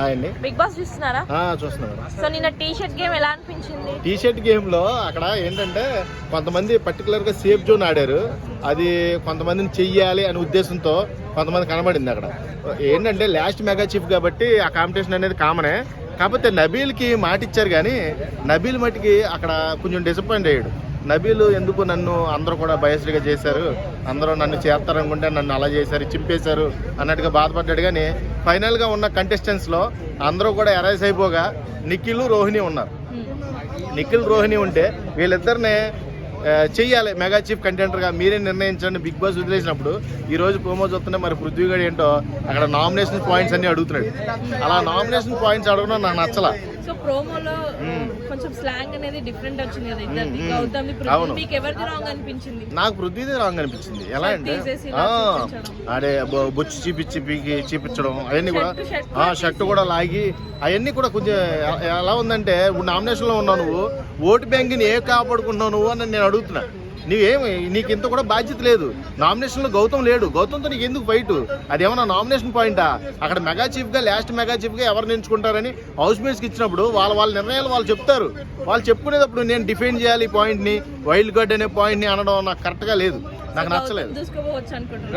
Hi అండి. Big boss చూస్తున్నారా? ఆ, చూస్తున్నాను. సో నిన్న టీ షర్ట్ గేమ్ ఎలా అనిపించింది? టీ షర్ట్ గేమ్లో అక్కడ ఏంటంటే కొంతమంది పర్టికులర్గా సేఫ్ జోన్ ఆడారు. అది కొంతమందిని చెయ్యాలి అనే ఉద్దేశంతో కొంతమంది కనబడింది అక్కడ. ఏంటంటే లాస్ట్ మెగా చీఫ్ కాబట్టి ఆ కాంపిటీషన్ అనేది కామనే. కాకపోతే నబీల్కి మాట ఇచ్చారు కానీ నబీల్ మట్టికి అక్కడ కొంచెం డిసప్పాయింట్ అయ్యాడు. నబీల్ ఎందుకు నన్ను అందరూ కూడా బయస్గా చేశారు? అందరూ నన్ను చేస్తారనుకుంటే నన్ను అలా చేశారు చింపేశారు అన్నట్టుగా బాధపడ్డాడు. కానీ ఫైనల్గా ఉన్న కంటెస్టెంట్స్లో అందరూ కూడా ఎరైజ్ అయిపోగా నిఖిల్ రోహిణి ఉన్నారు. నిఖిల్ రోహిణి ఉంటే వీళ్ళిద్దరిని చెయ్యాలి. మెగా చీఫ్ కంటెంటర్గా మీరే నిర్ణయించండి. బిగ్ బాస్ వదిలేసినప్పుడు ఈ రోజు ప్రోమో చూస్తుంటే మరి పృథ్వీ గడ్ ఏంటో అక్కడ నామినేషన్ పాయింట్స్ అన్ని అడుగుతున్నాడు. అలా నామినేషన్ పాయింట్స్ అడగడం నాకు నచ్చలా. సో ప్రోమోలో. కొంచెం స్లాంగ్ అనేది డిఫరెంట్ వచ్చింది కదా ఇద్దరిది. గౌతమ్. మీకు ఎవరిది రాంగ్ అనిపించింది నాకు పృథ్వీది రాంగ్ అనిపించింది ఎలా అంటే. అదే బొచ్చు చూపించి పీకి చూపించడం అవన్నీ కూడా ఆ షర్ట్ కూడా లాగి అవన్నీ కూడా కొంచెం ఎలా ఉందంటే ఇప్పుడు నామినేషన్లో ఉన్నావు నువ్వు ఓటు బ్యాంక్ని ఏ కాపాడుకుంటున్నావు నువ్వు అని నేను అడుగుతున్నా నీవేమి నీకు ఇంత కూడా బాధ్యత లేదు. నామినేషన్లో గౌతమ్ లేడు. గౌతమ్తో నీకు ఎందుకు ఫైట్ అదేమన్నా నామినేషన్ పాయింటా అక్కడ మెగా చీఫ్గా లాస్ట్ మెగా చీఫ్గా ఎవరిని ఎంచుకుంటారని హౌస్ మేట్స్కి ఇచ్చినప్పుడు వాళ్ళ వాళ్ళ నిర్ణయాలు వాళ్ళు చెప్తారు. వాళ్ళు చెప్పుకునేటప్పుడు నేను డిఫెండ్ చేయాలి ఈ పాయింట్ని వైల్డ్ కార్డ్ అనే పాయింట్ని అనడం నాకు కరెక్ట్గా లేదు. నాకు నచ్చలేదు.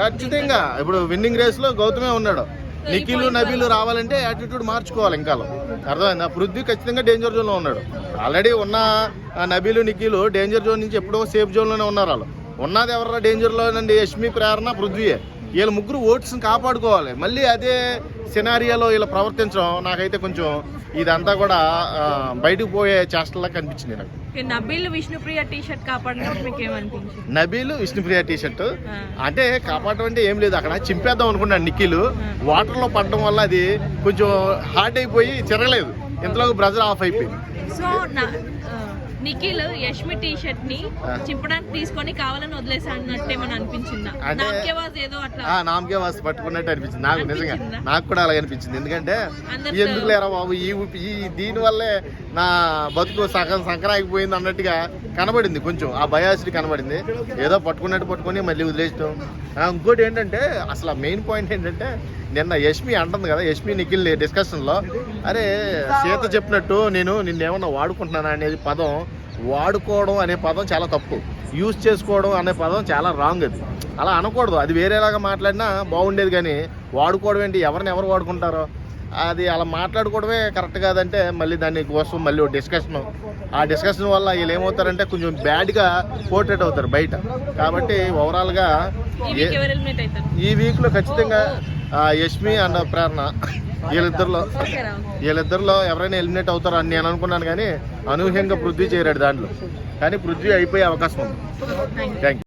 ఖచ్చితంగా. ఇప్పుడు విన్నింగ్ రేస్లో గౌతమే ఉన్నాడు. నిఖిల్ నబీలు రావాలంటే యాటిట్యూడ్ మార్చుకోవాలి ఇంకా అర్థమైందా? పృథ్వీ ఖచ్చితంగా డేంజర్ జోన్లో ఉన్నాడు. ఆల్రెడీ ఉన్న నబీలు నిఖిల్ డేంజర్ జోన్ నుంచి ఎప్పుడో సేఫ్ జోన్లోనే ఉన్నారు వాళ్ళు. ఉన్నది ఎవరా డేంజర్ లోనండి? యష్మి ప్రేరణ పృథ్వీయే. వీళ్ళ ముగ్గురు ఓట్స్ కాపాడుకోవాలి. మళ్ళీ అదే సినారియాలో వీళ్ళు ప్రవర్తించడం నాకైతే కొంచెం ఇదంతా కూడా బయటకు పోయే చేష్టలా కనిపించింది నాకు. Nabeel Vishnupriya T shirt Nabeel Vishnupriya T shirt ఆ. అంటే కాపాడటం అంటే ఏం లేదు అక్కడ చింపేద్దాం అనుకున్నాను నిఖిల్. వాటర్లో పడడం వల్ల అది కొంచెం హార్డ్ అయిపోయి తిరగలేదు. ఇంతలో బ్రజర్ ఆఫ్ అయిపోయింది. సో నా నిఖిల్ యష్మి టీ షర్ట్ని. చింపడానికి తీసుకొని కావాలని వదిలేసా అన్నట్టు ఏమైనా అనిపించిందా నాకేవాజ్ ఏదో అట్లా ఆ నామకే వాసి పట్టుకున్నట్టు అనిపించింది. నాకు నిజంగా? నాకు కూడా అలాగే అనిపించింది. ఎందుకంటే ఎందుకు లేరా బాబు? ఈ దీని వల్లే నా బతుకు సగం సంక్రాంతిపోయింది అన్నట్టుగా కనబడింది కొంచెం. ఆ బయాసిటీ కనబడింది. ఏదో పట్టుకున్నట్టు పట్టుకొని మళ్ళీ వదిలేయటం. ఆ, ఇంకోటి ఏంటంటే అసలు మెయిన్ పాయింట్ ఏంటంటే నిన్న యష్మి అంటుంది కదా యష్మి నిఖిల్ డిస్కషన్లో అరే సీత చెప్పినట్టు నేను నిన్నేమన్నా వాడుకుంటున్నానా? అనేది పదం వాడుకోవడం అనే పదం చాలా తప్పు. యూజ్ చేసుకోవడం అనే పదం చాలా రాంగ్ అది. అలా అనకూడదు. అది వేరేలాగా మాట్లాడినా బాగుండేది కానీ వాడుకోవడం ఏంటి? ఎవరిని ఎవరు వాడుకుంటారో? అది అలా మాట్లాడుకోవడమే కరెక్ట్ కాదంటే మళ్ళీ దాని కోసం మళ్ళీ ఒక డిస్కషన్ ఆ డిస్కషన్ వల్ల వీళ్ళు ఏమవుతారంటే కొంచెం బ్యాడ్గా పోర్ట్రేట్ అవుతారు బయట. కాబట్టి ఓవరాల్గా ఈ వీక్లో ఖచ్చితంగా యష్మి అండ్ ప్రేరణ. వీళ్ళిద్దరిలో వీళ్ళిద్దరిలో ఎవరైనా ఎలిమినేట్ అవుతారో అని నేను అనుకున్నాను కానీ అనూహ్యంగా పృథ్వీ చేరాడు దాంట్లో. కానీ పృథ్వీ అయిపోయే అవకాశం ఉంది. Thank thank you